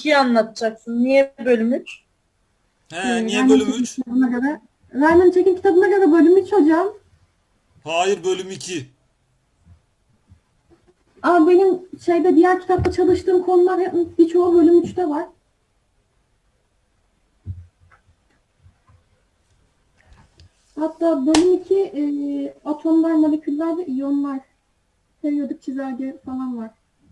2'yi anlatacaksın. Niye bölüm 3? He Ee, niye Rayman bölüm Çekin 3? kitabına göre. Rayman Çekin kitabına göre bölüm 3 hocam. Hayır bölüm 2. Aa, benim şeyde diğer kitapta çalıştığım konular birçoğu bölüm 3'te var. Hatta bölüm 2 e, atomlar, moleküller ve iyonlar, periyodik çizelge falan var.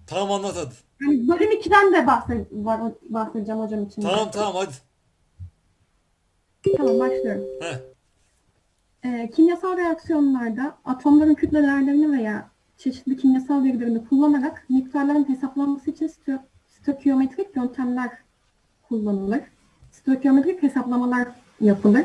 Tamam anlat hadi. Yani bölüm 2'den de bahse var, bahsedeceğim hocam için. Tamam tamam hadi. Tamam başlıyorum. Ee, kimyasal reaksiyonlarda atomların kütle değerlerini veya çeşitli kimyasal verilerini kullanarak miktarların hesaplanması için stö- stökiyometrik yöntemler kullanılır. Stökiyometrik hesaplamalar yapılır.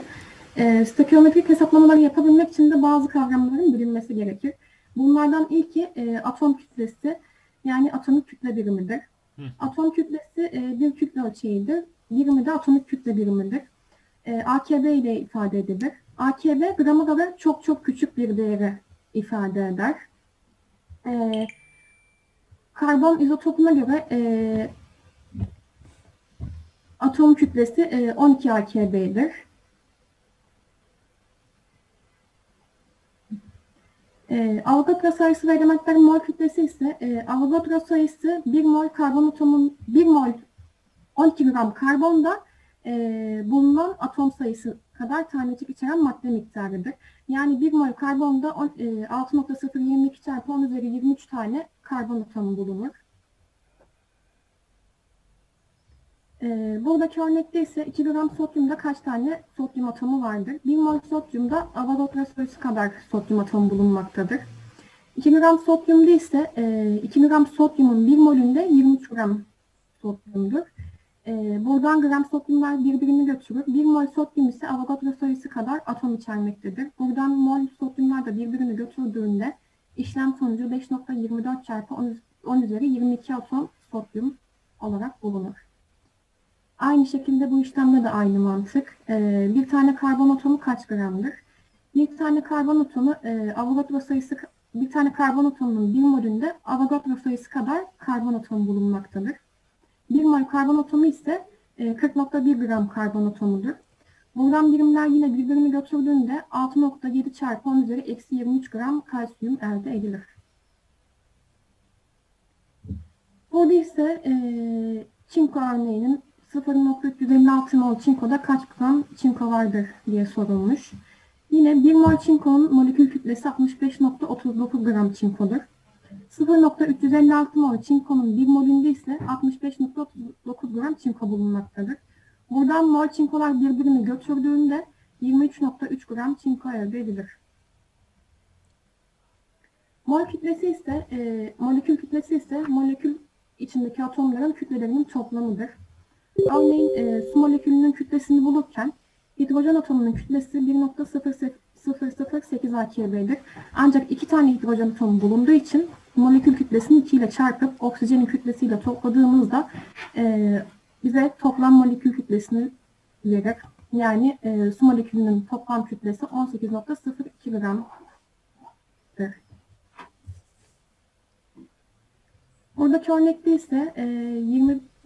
Ee, stökiyometrik hesaplamaları yapabilmek için de bazı kavramların bilinmesi gerekir. Bunlardan ilki e, atom kütlesi yani atomik kütle birimidir. Hı. Atom kütlesi e, bir kütle ölçeğidir. Birimi de atomik kütle birimidir. E, AKB ile ifade edilir. AKB grama göre çok çok küçük bir değeri ifade eder. E, karbon izotopuna göre e, atom kütlesi e, 12 AKB'dir. E, Avogadro sayısı ve elementlerin mol kütlesi ise e, Avogadro sayısı 1 mol karbon atomun 1 mol 12 gram karbonda e, bulunan atom sayısı kadar tanecik içeren madde miktarıdır. Yani 1 mol karbonda on- e, 6.022 çarpı 10 üzeri 23 tane karbon atomu bulunur. E, buradaki örnekte ise 2 gram sodyumda kaç tane sodyum atomu vardır? 1 mol sodyumda Avogadro sayısı kadar sodyum atomu bulunmaktadır. 2 gram sodyumda ise e, 2 gram sodyumun 1 molünde 23 gram sodyumdur. Ee, buradan gram sodyumlar birbirini götürür. 1 mol sodyum ise Avogadro sayısı kadar atom içermektedir. Buradan mol sodyumlar da birbirini götürdüğünde işlem sonucu 5.24 çarpı 10 üz- 10 üzeri 22 atom sodyum olarak bulunur. Aynı şekilde bu işlemde de aynı mantık. Ee, bir tane karbon atomu kaç gramdır? Bir tane karbon atomu e, Avogadro sayısı bir tane karbon atomunun bir molünde Avogadro sayısı kadar karbon atomu bulunmaktadır. 1 mol karbon atomu ise e, 40.1 gram karbon atomudur. Buradan birimler yine birbirini götürdüğünde 6.7 çarpı 10 üzeri eksi 23 gram kalsiyum elde edilir. Burada ise e, çinko örneğinin 0.356 mol çinkoda kaç gram çinko vardır diye sorulmuş. Yine 1 mol çinkonun molekül kütlesi 65.39 gram çinkodur. 0.356 mol çinkonun 1 molünde ise 65.39 gram çinko bulunmaktadır. Buradan mol çinkolar birbirini götürdüğünde 23.3 gram çinko elde edilir. Mol kütlesi ise, e, molekül kütlesi ise molekül içindeki atomların kütlelerinin toplamıdır. Örneğin e, su molekülünün kütlesini bulurken hidrojen atomunun kütlesi 1.008 AKB'dir. Ancak iki tane hidrojen atomu bulunduğu için molekül kütlesini 2 ile çarpıp oksijenin kütlesiyle topladığımızda e, bize toplam molekül kütlesini verir. Yani e, su molekülünün toplam kütlesi 18.02 gramdır. Buradaki örnekte ise e,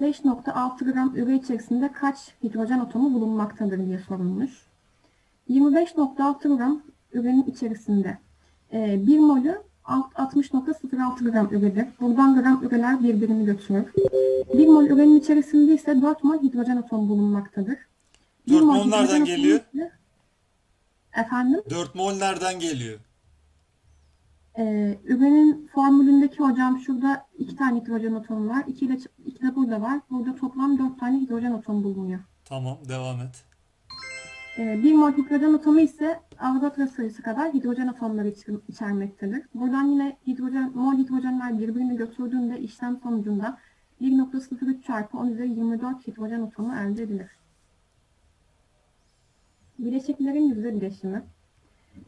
25.6 gram üre içerisinde kaç hidrojen atomu bulunmaktadır diye sorulmuş. 25.6 gram ürenin içerisinde e, 1 molü alt- 60.06 gram üredir. Buradan gram üreler birbirini götürür. 1 mol ürenin içerisinde ise 4 mol hidrojen atomu bulunmaktadır. Bir 4 mol nereden geliyor? ise- Efendim? 4 mol nereden geliyor? Ee, ürenin formülündeki hocam şurada iki tane hidrojen atomu var. İki de, iki de burada var. Burada toplam dört tane hidrojen atomu bulunuyor. Tamam devam et. Ee, bir mol hidrojen atomu ise Avogadro sayısı kadar hidrojen atomları içer- içermektedir. Buradan yine hidrojen, mol hidrojenler birbirini götürdüğünde işlem sonucunda 1.03 çarpı 10 üzeri 24 hidrojen atomu elde edilir. Bileşiklerin yüzde bileşimi.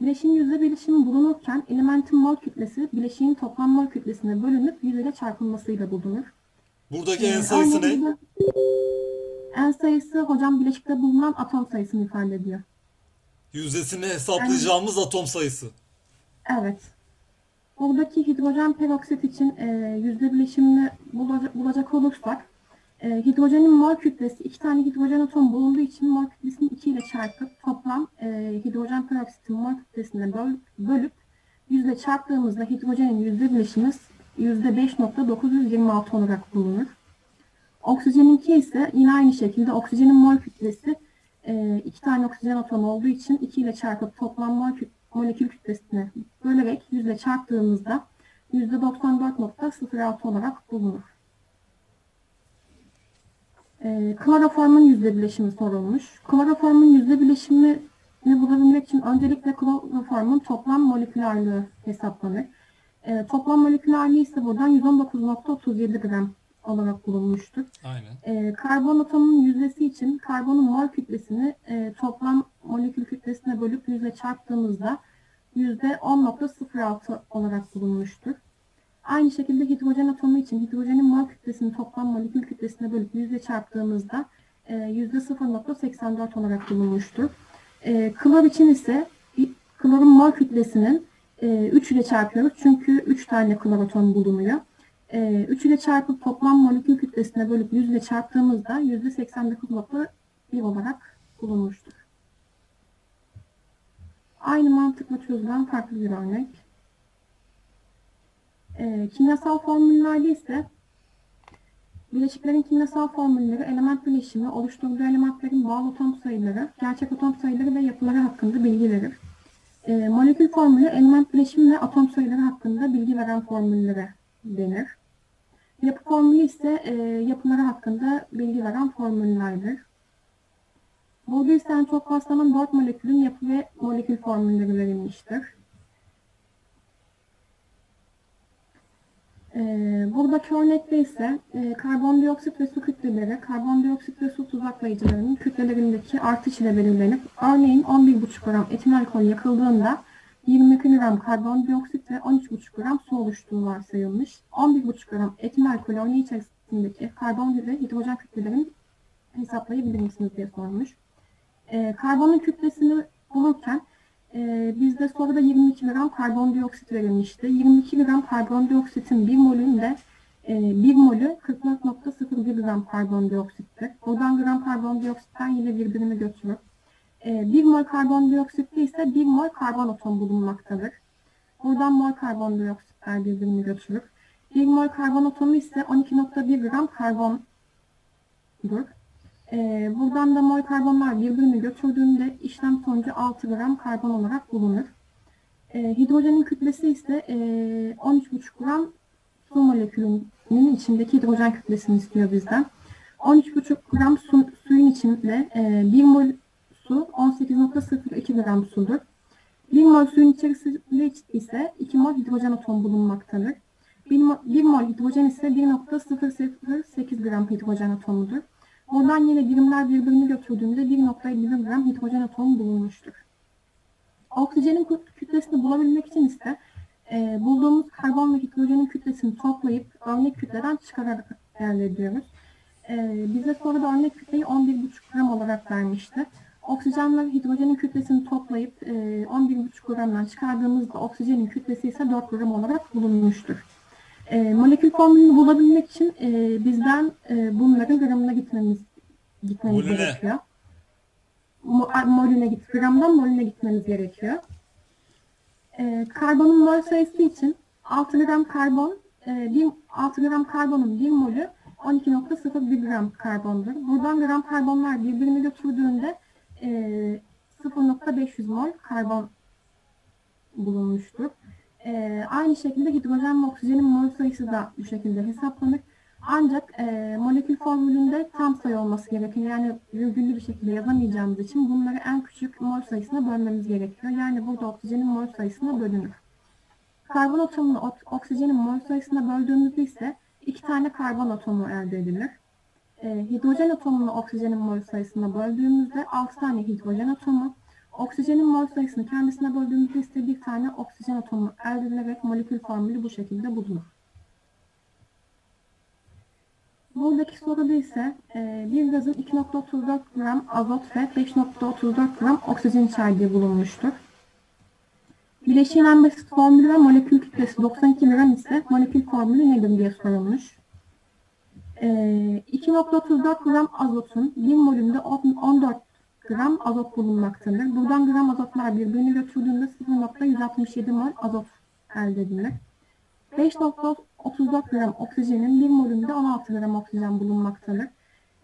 Bileşiğin yüzde bileşimi bulunurken elementin mol kütlesi bileşiğin toplam mol kütlesine bölünüp yüzeyle çarpılmasıyla bulunur. Buradaki Ee, en sayısı örneğin ne? En sayısı hocam bileşikte bulunan atom sayısını ifade ediyor. Yüzdesini hesaplayacağımız atom sayısı. Evet. Buradaki hidrojen peroksit için e, yüzde bileşimini bulacak, bulacak olursak E, hidrojenin mol kütlesi iki tane hidrojen atom bulunduğu için mol kütlesini 2 ile çarpıp toplam e, hidrojen peroksitin mol kütlesine böl, bölüp yüzle çarptığımızda hidrojenin yüzde bileşimi yüzde 5.926 olarak bulunur. Oksijeninki ise yine aynı şekilde oksijenin mol kütlesi e, iki tane oksijen atomu olduğu için 2 ile çarpıp toplam mol kü- molekül kütlesine bölerek yüzle çarptığımızda yüzde 94.06 olarak bulunur. E, kloroformun yüzde bileşimi sorulmuş. Kloroformun yüzde bileşimini bulabilmek için öncelikle kloroformun toplam molekülerliği hesaplanır. E, toplam molekülerliği ise buradan 119.37 gram olarak bulunmuştur. Aynen. E, karbon atomunun yüzdesi için karbonun mol kütlesini e, toplam molekül kütlesine bölüp yüzle çarptığımızda yüzde 10.06 olarak bulunmuştur. Aynı şekilde hidrojen atomu için hidrojenin mol kütlesini toplam molekül kütlesine bölüp yüzle çarptığımızda e, yüzde 0.84 olarak bulunmuştur. E, klor için ise klorun mol kütlesinin e, 3 ile çarpıyoruz çünkü 3 tane klor atomu bulunuyor. E, 3 ile çarpıp toplam molekül kütlesine bölüp 100 ile çarptığımızda %89.1 olarak bulunmuştur. Aynı mantıkla çözülen farklı bir örnek. E, kimyasal formüllerde ise bileşiklerin kimyasal formülleri, element bileşimi, oluşturduğu elementlerin bağlı atom sayıları, gerçek atom sayıları ve yapıları hakkında bilgi verir. E, molekül formülü, element bileşimi ve atom sayıları hakkında bilgi veren formüllere denir. Yapı formülü ise e, yapıları hakkında bilgi veren formüllerdir. Burada ise en çok rastlanan 4 molekülün yapı ve molekül formülleri verilmiştir. Buradaki örnekte ise e, karbondioksit ve su kütleleri, karbondioksit ve su tuzaklayıcılarının kütlelerindeki artış ile belirlenip örneğin 11,5 gram etil alkol yakıldığında 22 gram karbondioksit ve 13,5 gram su oluştuğu varsayılmış. 11,5 gram etil alkol örneği içerisindeki karbon ve hidrojen kütlelerini hesaplayabilir misiniz diye sormuş. Ee, karbonun kütlesini bulurken e, bizde soruda 22 gram karbondioksit verilmişti. 22 gram karbondioksitin 1 molünde e, 1 molü 44.01 gram karbondioksittir. Buradan gram karbondioksitten yine birbirini götürür. 1 mol karbondioksitte ise 1 mol karbon atom bulunmaktadır. Buradan mol karbondioksitler birbirini götürür. 1 mol karbon atomu ise 12.1 gram karbondur. Ee, buradan da mol karbonlar birbirini götürdüğünde işlem sonucu 6 gram karbon olarak bulunur. Ee, hidrojenin kütlesi ise e, 13.5 gram su molekülünün içindeki hidrojen kütlesini istiyor bizden. 13.5 gram su, suyun içinde e, 1 mol su 18.02 gram sudur. 1 mol suyun içerisinde ise 2 mol hidrojen atom bulunmaktadır. 1 mol, 1 mol hidrojen ise 1.008 gram hidrojen atomudur. Oradan yine birimler birbirini götürdüğümde 1.51 gram hidrojen atomu bulunmuştur. Oksijenin kü- kütlesini bulabilmek için ise e, bulduğumuz karbon ve hidrojenin kütlesini toplayıp örnek kütleden çıkararak elde ediyoruz. E, bize soruda örnek kütleyi 11,5 gram olarak vermişti. Oksijen ve hidrojenin kütlesini toplayıp e, 11,5 gramdan çıkardığımızda oksijenin kütlesi ise 4 gram olarak bulunmuştur. E, molekül formülünü bulabilmek için e, bizden e, bunların gramına gitmemiz gitmemiz Molüne. gerekiyor. Mo, molüne git, gramdan molüne gitmemiz gerekiyor. E, karbonun mol sayısı için 6 gram karbon, e, bir, 6 gram karbonun 1 molü 12.01 gram karbondur. Buradan gram karbonlar birbirini götürdüğünde e, 0.500 mol karbon bulunmuştur. E, aynı şekilde hidrojen ve oksijenin mol sayısı da bu şekilde hesaplanır. Ancak e, molekül formülünde tam sayı olması gerekiyor. Yani virgüllü bir şekilde yazamayacağımız için bunları en küçük mol sayısına bölmemiz gerekiyor. Yani burada oksijenin mol sayısına bölünür. Karbon atomunu oksijenin mol sayısına böldüğümüzde ise iki tane karbon atomu elde edilir. E, hidrojen atomunu oksijenin mol sayısına böldüğümüzde 6 tane hidrojen atomu, oksijenin mol sayısını kendisine böldüğümüzde ise bir tane oksijen atomu elde edilerek molekül formülü bu şekilde bulunur. Buradaki soruda ise e, bir gazın 2.34 gram azot ve 5.34 gram oksijen içerdiği bulunmuştur. Bileşiğin en basit formülü ve molekül kütlesi 92 gram ise molekül formülü nedir diye sorulmuş. Ee, 2.34 gram azotun 1 molünde 14 gram azot bulunmaktadır. Buradan gram azotlar birbirini götürdüğünde 0.167 mol azot elde edilir. 5.34 gram oksijenin 1 molünde 16 gram oksijen bulunmaktadır.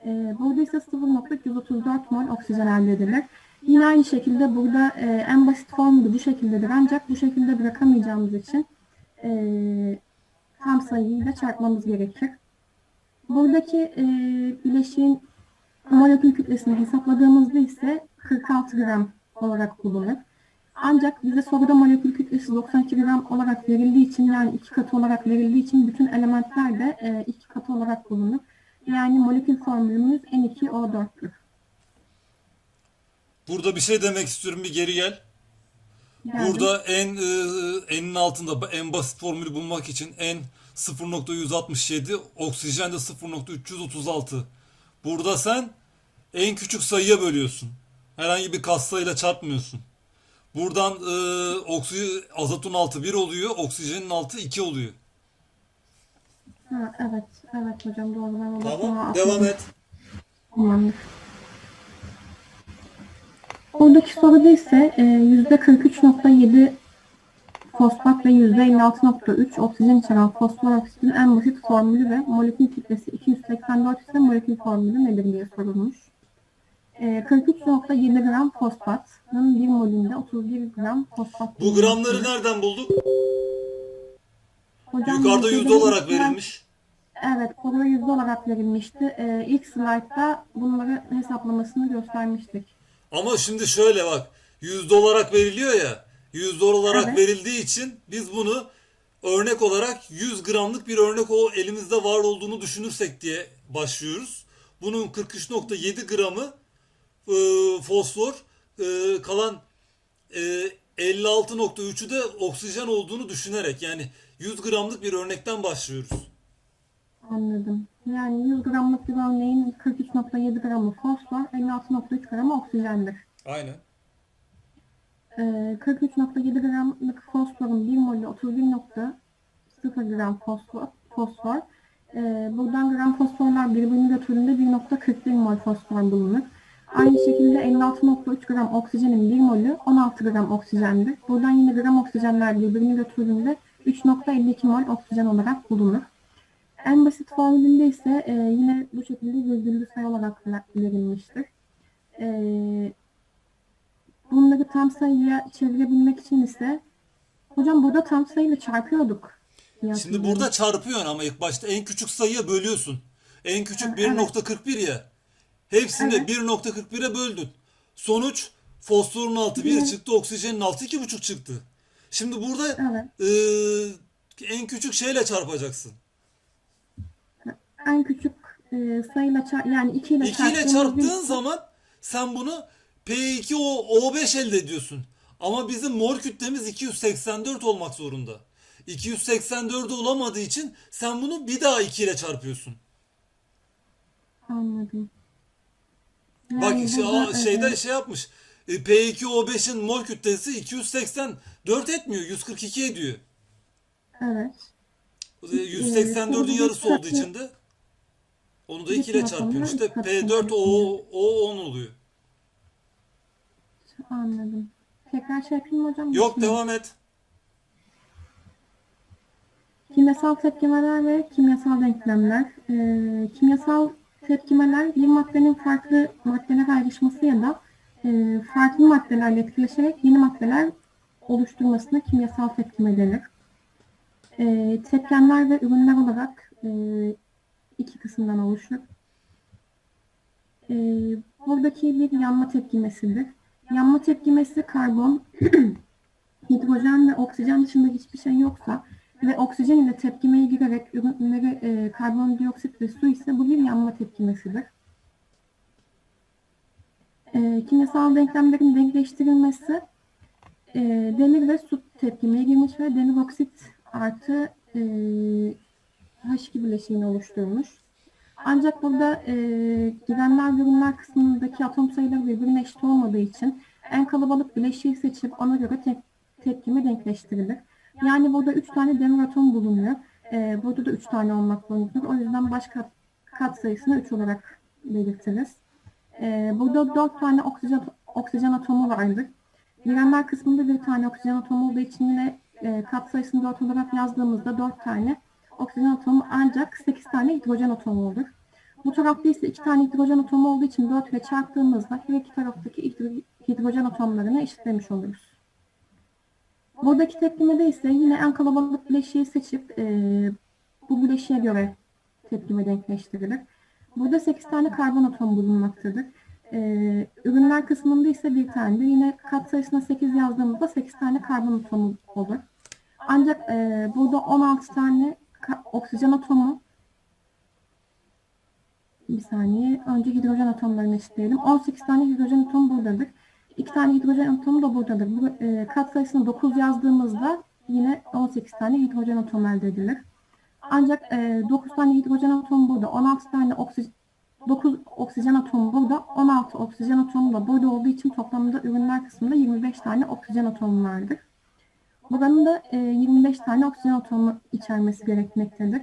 Ee, burada ise 0.134 mol oksijen elde edilir. Yine aynı şekilde burada e, en basit formülü bu şekildedir ancak bu şekilde bırakamayacağımız için e, tam sayıyı da çarpmamız gerekir. Buradaki e, bileşiğin molekül kütlesini hesapladığımızda ise 46 gram olarak bulunur. Ancak bize soruda molekül kütlesi 92 gram olarak verildiği için yani iki katı olarak verildiği için bütün elementler de e, iki katı olarak bulunur. Yani molekül formülümüz N2O4'tür. Burada bir şey demek istiyorum bir geri gel. Yani Burada en e, enin altında en basit formülü bulmak için en 0.167 oksijen de 0.336. Burada sen en küçük sayıya bölüyorsun. Herhangi bir katsayıyla çarpmıyorsun. Buradan e, oksi, azotun altı 1 oluyor, oksijenin altı 2 oluyor. ha, evet, evet hocam doğru. Ben o bakıma Tamam, atladım. devam et. Tamamdır. Buradaki soruda ise e, %43.7 fosfat ve %56.3 oksijen içeren fosfor oksitin en basit formülü ve molekül kütlesi 284 ise molekül formülü nedir diye sorulmuş. E, 43.7 gram fosfatın 1 molünde 31 gram fosfat. Bu gramları nereden bulduk? Hocam, Yukarıda yüzde olarak verilmiş. Evet, soruya yüzde olarak verilmişti. E, ilk slaytta bunları hesaplamasını göstermiştik. Ama şimdi şöyle bak. Yüzde olarak veriliyor ya. Yüzde olarak Evet. verildiği için biz bunu örnek olarak 100 gramlık bir örnek o elimizde var olduğunu düşünürsek diye başlıyoruz. Bunun 43.7 gramı e, fosfor e, kalan e, 56.3'ü de oksijen olduğunu düşünerek yani 100 gramlık bir örnekten başlıyoruz. Anladım. Yani 100 gramlık bir örneğin 43.7 gramı fosfor, 56.3 gramı oksijendir. Aynen. Ee, 43.7 gramlık fosforun 1 molü 31.0 gram fosfor. fosfor. Ee, buradan gram fosforlar birbirini götürdüğünde 1.41 mol fosfor bulunur. Aynı şekilde 56.3 gram oksijenin 1 molü 16 gram oksijendir. Buradan yine gram oksijenler birbirini götürdüğünde 3.52 mol oksijen olarak bulunur. En basit formülünde ise e, yine bu şekilde virgüllü sayı olarak verilmiştir. E, bunları tam sayıya çevirebilmek için ise hocam burada tam sayıyla çarpıyorduk. Şimdi burada çarpıyorsun ama ilk başta en küçük sayıya bölüyorsun. En küçük Ha, evet. 1.41 ya. Hepsini de Evet. 1.41'e böldün. Sonuç fosforun altı 1 çıktı, oksijenin altı 2.5 çıktı. Şimdi burada eee, en küçük şeyle çarpacaksın. En küçük e, sayıyla çarp yani 2 ile 2 ile çarptığın bir- zaman sen bunu P2O5 elde ediyorsun. Ama bizim mol kütlemiz 284 olmak zorunda. 284'ü olamadığı için sen bunu bir daha 2 ile çarpıyorsun. Anladım. Bak burada, aa, şeyde e, şey yapmış. E, P2O5'in mol kütlesi 284 etmiyor. 142 ediyor. Evet. E, 184'ün soru yarısı olduğu için de onu da bir 2 ile oluyor, İşte iki katı P4 o, oluyor. o 10 oluyor. Anladım. Tekrar yapayım mı hocam? Yok devam et. Kimyasal tepkimeler ve kimyasal denklemler. Ee, kimyasal tepkimeler bir maddenin farklı maddeler ayrışması ya da e, farklı maddelerle etkileşerek yeni maddeler oluşturmasına kimyasal tepkime denir. Ee, tepkenler ve ürünler olarak e, iki kısımdan oluşur. Ee, buradaki bir yanma tepkimesidir. Yanma tepkimesi karbon, hidrojen ve oksijen dışında hiçbir şey yoksa ve oksijen ile tepkimeye girerek ürünleri e, karbondioksit ve su ise bu bir yanma tepkimesidir. E, kimyasal denklemlerin denkleştirilmesi e, demir ve su tepkimeye girmiş ve demir oksit artı e, H2 bileşiğini oluşturmuş. Ancak burada e, girenler ve ürünler kısmındaki atom sayıları birbirine eşit olmadığı için en kalabalık bileşiği seçip ona göre te- tepkime denkleştirilir. Yani burada 3 tane demir atom bulunuyor. Ee, burada da 3 tane olmak zorundadır. O yüzden başka katsayısını 3 olarak belirtiriz. Ee, burada 4 tane oksijen, oksijen atomu vardır. Girenler kısmında bir tane oksijen atomu olduğu için yine e, katsayısını 4 olarak yazdığımızda 4 tane oksijen atomu ancak 8 tane hidrojen atomu olur. Bu tarafta ise 2 tane hidrojen atomu olduğu için 4 ile çarptığımızda her iki taraftaki hidro- hidrojen atomlarını eşitlemiş oluruz. Buradaki tepkimede ise yine en kalabalık bileşiği seçip e, bu bileşiğe göre tepkime denkleştirilir. Burada 8 tane karbon atomu bulunmaktadır. E, ürünler kısmında ise bir tane. Yine kat sayısına 8 yazdığımızda 8 tane karbon atomu olur. Ancak e, burada 16 tane oksijen atomu bir saniye. Önce hidrojen atomlarını eşitleyelim. 18 tane hidrojen atomu buradadır. 2 tane hidrojen atomu da buradadır. Bu e, kat sayısını 9 yazdığımızda yine 18 tane hidrojen atomu elde edilir. Ancak e, 9 tane hidrojen atomu burada, 16 tane oksijen 9 oksijen atomu burada, 16 oksijen atomu da burada olduğu için toplamda ürünler kısmında 25 tane oksijen atomu vardır. Buranın da e, 25 tane oksijen atomu içermesi gerekmektedir.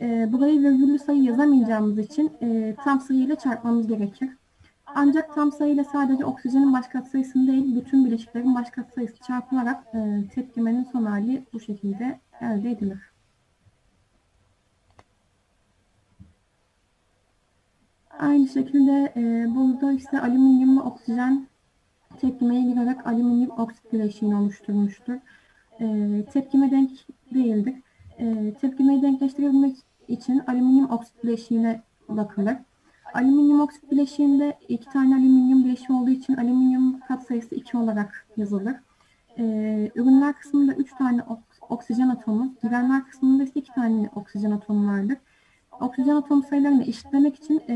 E, burayı virgüllü sayı yazamayacağımız için e, tam sayı ile çarpmamız gerekir. Ancak tam sayı ile sadece oksijenin baş katsayısını değil, bütün bileşiklerin baş katsayısı çarpılarak e, tepkimenin son hali bu şekilde elde edilir. Aynı şekilde e, burada ise alüminyumla oksijen tepkimeye girerek alüminyum oksit bileşiğini oluşturmuştur. E, tepkime denk değildir. E, tepkimeyi denkleştirebilmek için alüminyum oksit bileşiğine bakılır. Alüminyum oksit bileşiğinde iki tane alüminyum bileşiği olduğu için alüminyum katsayısı 2 olarak yazılır. Ee, ürünler kısmında 3 tane ok- oksijen atomu, girenler kısmında ise 2 tane oksijen atomu vardır. Oksijen atom sayılarını eşitlemek için e,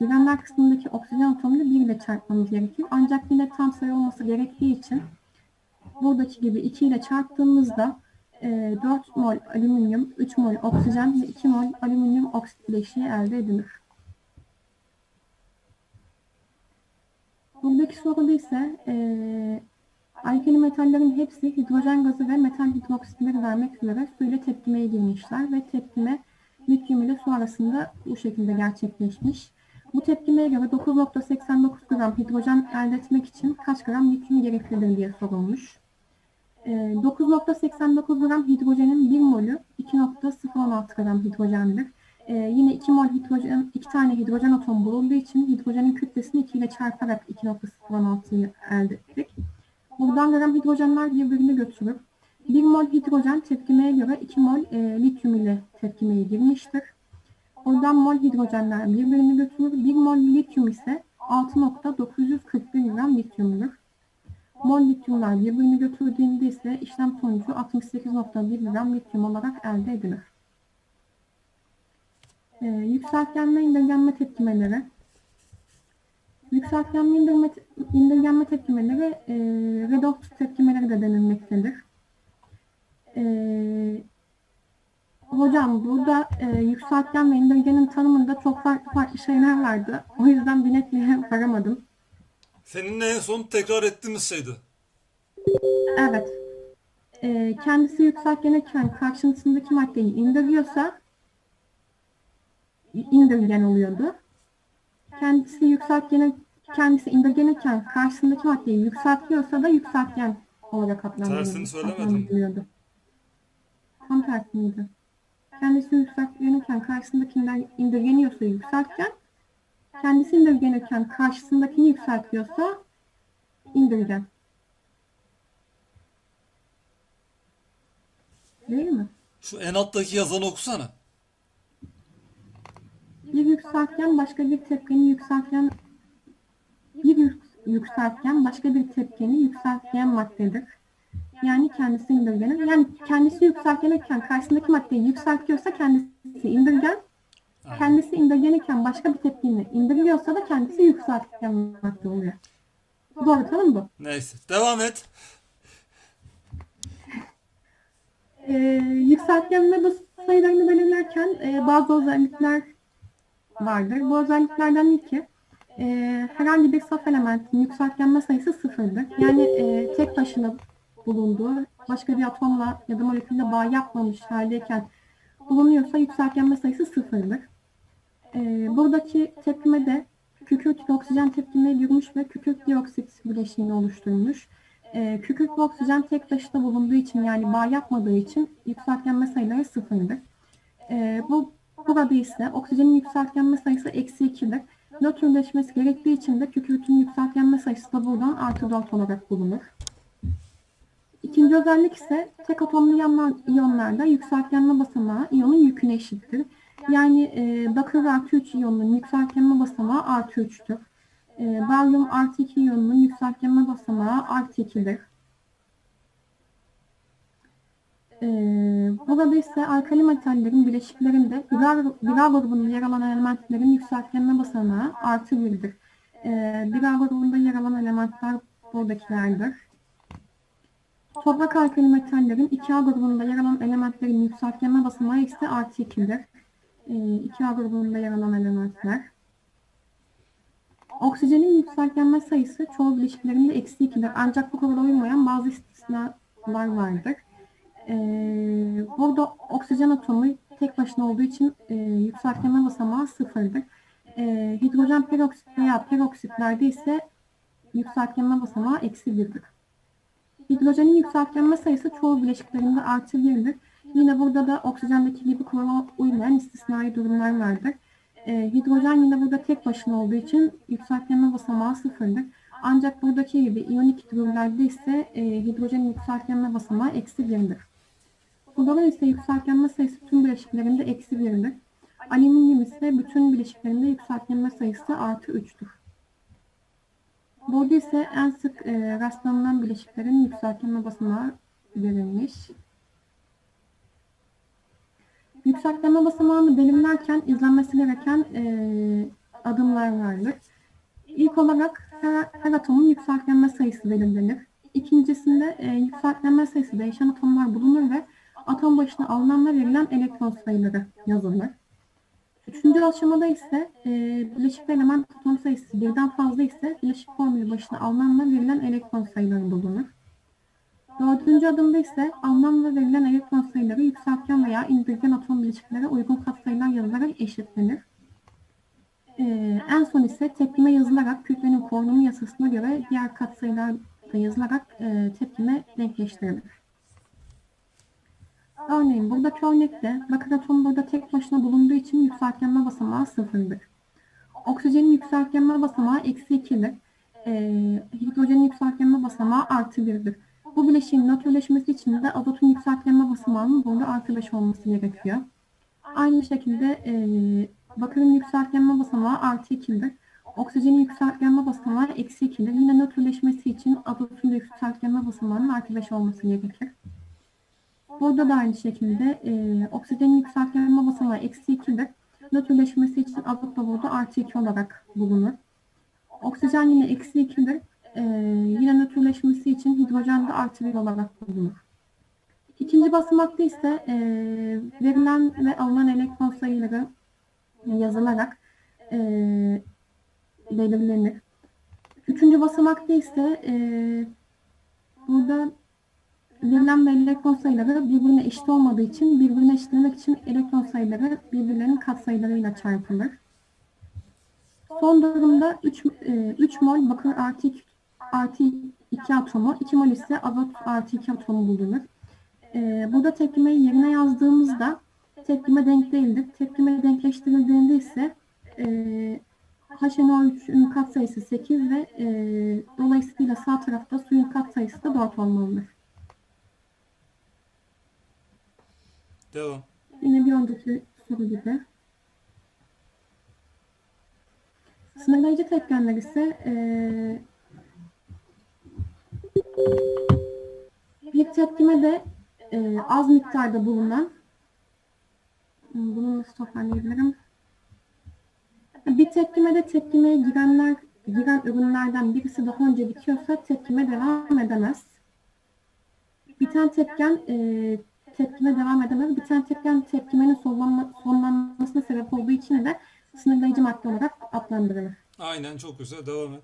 girenler kısmındaki oksijen atomunu 1 ile çarpmamız gerekir. Ancak yine tam sayı olması gerektiği için buradaki gibi 2 ile çarptığımızda e, 4 mol alüminyum, 3 mol oksijen ve 2 mol alüminyum oksit bileşiği elde edilir. Buradaki soruda ise e, alkali metallerin hepsi hidrojen gazı ve metal hidroksitleri vermek üzere suyla tepkimeye girmişler ve tepkime lityum ile su arasında bu şekilde gerçekleşmiş. Bu tepkimeye göre 9.89 gram hidrojen elde etmek için kaç gram lityum gereklidir diye sorulmuş. E, 9.89 gram hidrojenin 1 molü 2.016 gram hidrojendir. Ee, yine 2 mol hidrojen, 2 tane hidrojen atom bulunduğu için hidrojenin kütlesini 2 ile çarparak 2.016'yı elde ettik. Buradan gram hidrojenler birbirini götürür. 1 mol hidrojen tepkimeye göre 2 mol e, lityum ile tepkimeye girmiştir. Oradan mol hidrojenler birbirini götürür. 1 mol lityum ise 6.941 gram lityumdur. Mol lityumlar birbirini götürdüğünde ise işlem sonucu 68.1 gram lityum olarak elde edilir. Ee, yükseltgenme indirgenme tepkimeleri. Yükseltgenme indirme, indirgenme tepkimeleri e, redox tepkimeleri de denilmektedir. E, hocam burada e, yükseltgen ve indirgenin tanımında çok farklı farklı şeyler vardı. O yüzden bir netliğe varamadım. Seninle en son tekrar ettiğimiz şeydi. Evet. E, kendisi yükseltgenirken karşısındaki maddeyi indiriyorsa indirgen oluyordu. Kendisi yükseltgeni kendisi indirgenirken karşısındaki maddeyi yükseltiyorsa da yükseltgen olarak adlandırılıyordu. Tersini söylemedim. Tam tersi miydi? Kendisi yükseltgenirken karşısındakinden indirgeniyorsa yükseltgen, kendisi indirgenirken karşısındakini yükseltiyorsa indirgen. Değil mi? Şu en alttaki yazanı okusana. Bir yükseltgen başka bir tepkini yükseltgen bir yük- yükseltgen başka bir tepkini yükseltgen maddedir. Yani kendisi indirgen. Yani kendisi yükseltgenirken karşısındaki maddeyi yükseltiyorsa kendisi indirgen. Kendisi indirgenirken başka bir tepkini indiriyorsa da kendisi yükseltgen madde oluyor. Doğru tamam mı? Neyse. Devam et. Ee, yükseltgen ve baz sayılarını belirlerken e, bazı özellikler vardır. Bu özelliklerden ilki e, herhangi bir saf elementin yükseltgenme sayısı sıfırdır. Yani e, tek başına bulunduğu başka bir atomla ya da molekülle bağ yapmamış haldeyken bulunuyorsa yükseltgenme sayısı sıfırdır. Ee, buradaki tepkimede kükürt ve oksijen tepkimeye girmiş ve kükürt dioksit bileşiğini oluşturmuş. Ee, kükürt oksijen tek taşıda bulunduğu için yani bağ yapmadığı için yükseltgenme sayıları sıfırdır. Ee, bu burada ise oksijenin yükseltgenme sayısı eksi 2'dir. Nötrleşmesi gerektiği için de kükürtün yükseltgenme sayısı da buradan artı 4 olarak bulunur. İkinci özellik ise tek atomlu iyonlar, iyonlarda yükseltgenme basamağı iyonun yüküne eşittir. Yani e, bakır artı 3 iyonunun yükseltgenme basamağı artı 3'tür. E, baryum artı 2 iyonunun yükseltgenme basamağı artı 2'dir. E, burada ise alkali metallerin bileşiklerinde birer, birer grubunda yer alan elementlerin yükseltgenme basamağı artı 1'dir. E, birer grubunda yer alan elementler buradakilerdir. Toprak alkali metallerin 2A grubunda yer alan elementlerin yükseltgenme basamağı ise artı 2'dir. Ee, 2A grubunda yer alan elementler. Oksijenin yükseltgenme sayısı çoğu bileşiklerinde eksi 2'dir. Ancak bu kurala uymayan bazı istisnalar vardır. Ee, burada oksijen atomu tek başına olduğu için e, yükseltgenme basamağı sıfırdır. Ee, hidrojen peroksit veya peroksitlerde ise yükseltgenme basamağı eksi 1'dir. Hidrojenin yükseltgenme sayısı çoğu bileşiklerinde artı 1'dir. Yine burada da oksijendeki gibi kurala uymayan istisnai durumlar vardır. Ee, hidrojen yine burada tek başına olduğu için yükseltgenme basamağı sıfırdır. Ancak buradaki gibi iyonik hidrollerde ise e, hidrojenin yükseltgenme basamağı eksi 1'dir. Burada ise yükseltgenme sayısı tüm bileşiklerinde eksi 1'dir. Alüminyum ise bütün bileşiklerinde yükseltgenme sayısı artı 3'tür. Burada ise en sık e, rastlanılan bileşiklerin yükseltgenme basamağı verilmiş. Yükseltgenme basamağını belirlerken izlenmesi gereken e, adımlar vardır. İlk olarak her, her atomun yükseltgenme sayısı belirlenir. İkincisinde e, yükseltgenme sayısı değişen atomlar bulunur ve atom başına alınan ve verilen elektron sayıları yazılır. Üçüncü aşamada ise e, bileşik element atom sayısı birden fazla ise bileşik formülü başına ve verilen elektron sayıları bulunur. Dördüncü adımda ise ve verilen elektron sayıları yükseltgen veya indirgen atom bileşiklere uygun katsayılar yazılarak eşitlenir. E, en son ise tepkime yazılarak kütlenin korunumu yasasına göre diğer katsayılar da yazılarak e, tepkime denkleştirilir. Örneğin buradaki örnekte bakır atomu burada tek başına bulunduğu için yükseltgenme basamağı sıfırdır. Oksijenin yükseltgenme basamağı eksi 2'dir. E, hidrojenin yükseltgenme basamağı artı 1'dir. Bu bileşiğin nötrleşmesi için de azotun yükseltgenme basamağının burada artı 5 olması gerekiyor. Aynı şekilde e, bakırın yükseltgenme basamağı artı 2'dir. Oksijenin yükseltgenme basamağı eksi 2'dir. Yine nötrleşmesi için azotun yükseltgenme basamağının artı 5 olması gerekir. Burada da aynı şekilde e, oksijenin yükseltgenme basamağı eksi 2'dir. Nötrleşmesi için azot da burada artı 2 olarak bulunur. Oksijen yine eksi 2'dir. E, yine nötrleşmesi için hidrojen de artı 1 olarak bulunur. İkinci basamakta ise e, verilen ve alınan elektron sayıları yazılarak e, belirlenir. Üçüncü basamakta ise e, burada verilen ve elektron sayıları birbirine eşit olmadığı için birbirine eşitlemek için elektron sayıları birbirlerinin katsayılarıyla çarpılır. Son durumda 3, 3 mol bakır artı 2, artı 2 atomu, 2 mol ise azot artı 2 atomu bulunur. E, burada tepkimeyi yerine yazdığımızda tepkime denk değildir. Tepkime denkleştirildiğinde ise e, HNO3'ün katsayısı 8 ve e, dolayısıyla sağ tarafta suyun katsayısı da 4 olmalıdır. Devam. Yine bir önceki soru gibi. Sınırlayıcı tepkenler ise eee bir tepkimede eee az miktarda bulunan bunu nasıl toparlayabilirim? Bir tepkimede tepkimeye girenler giren ürünlerden birisi daha önce bitiyorsa tepkime devam edemez. Biten tepken eee tepkime devam edemez. Biten tepken tepkimenin sonlanma, sonlanmasına sebep olduğu için de sınırlayıcı madde olarak adlandırılır. Aynen çok güzel. Devam et.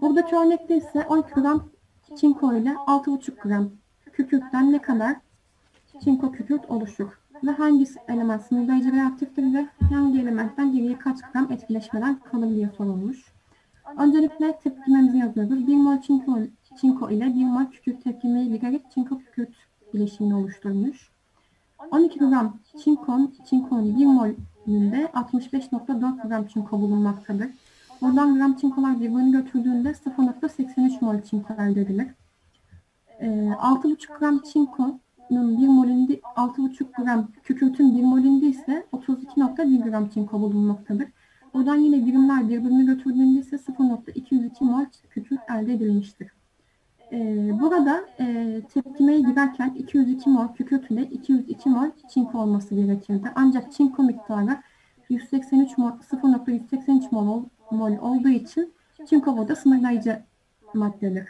Buradaki örnekte ise 12 gram çinko ile 6,5 gram kükürtten ne kadar çinko kükürt oluşur? ve hangi element sınırlayıcı reaktiftir ve hangi elementten geriye kaç gram etkileşmeden kalır diye sorulmuş. Öncelikle tepkimemizi yazıyoruz. 1 mol çinko, çinko ile 1 mol kükürt tepkimeyi girerek çinko kükürt bileşiğini oluşturmuş. 12 gram çinkon, çinkonun 1 molünde 65.4 gram çinko bulunmaktadır. Buradan gram çinkolar birbirini götürdüğünde 0.83 mol çinko elde edilir. Ee, 6,5 gram çinkonun 1 molünde 6,5 gram kükürtün 1 molünde ise 32.1 gram çinko bulunmaktadır. Buradan yine birimler birbirini götürdüğünde ise 0.202 mol kükürt elde edilmiştir. Ee, burada e, tepkimeye girerken 202 mol kükürt ile 202 mol çinko olması gerekirdi. Ancak çinko miktarı 183 mol, 0.183 mol, ol- mol olduğu için çinko burada sınırlayıcı maddedir.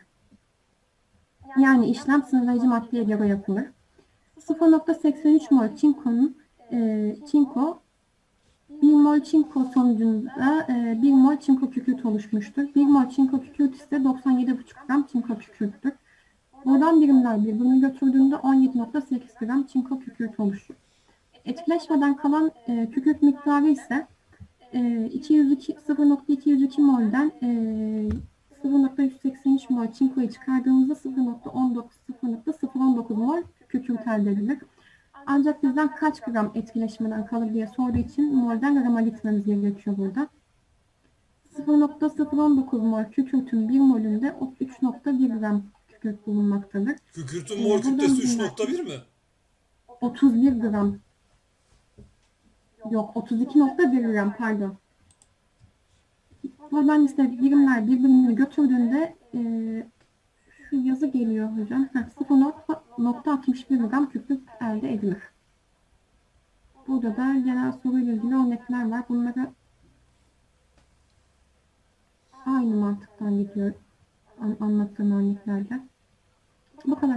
Yani işlem sınırlayıcı maddeye göre yapılır. 0.83 mol çinkonun e, çinko 1 mol çinko sonucunda e, 1 mol çinko kükürt oluşmuştur. 1 mol çinko kükürt ise 97,5 gram çinko kükürttür. Buradan birimler birbirini götürdüğünde 17,8 gram çinko kükürt oluşur. Etkileşmeden kalan e, kükürt miktarı ise e, 202 0.202 molden e, 0.183 mol çinkoyu çıkardığımızda 0.19 0.019 mol kükürt elde edilir. Ancak bizden kaç gram etkileşmeden kalır diye sorduğu için molden grama gitmemiz gerekiyor burada. 0.019 mol kükürtün 1 molünde 3.1 gram kükürt bulunmaktadır. Kükürtün Ee, mol kütlesi bunlar- 3.1 mi? 31 gram. Yok 32.1 gram pardon. Buradan işte birimler birbirini götürdüğünde e, şu yazı geliyor hocam. Heh, 0.61 gram kükürt elde edilir. Burada da genel soruyla ilgili örnekler var. Bunları aynı mantıktan gidiyor an- anlattığım örneklerden. Bu kadar.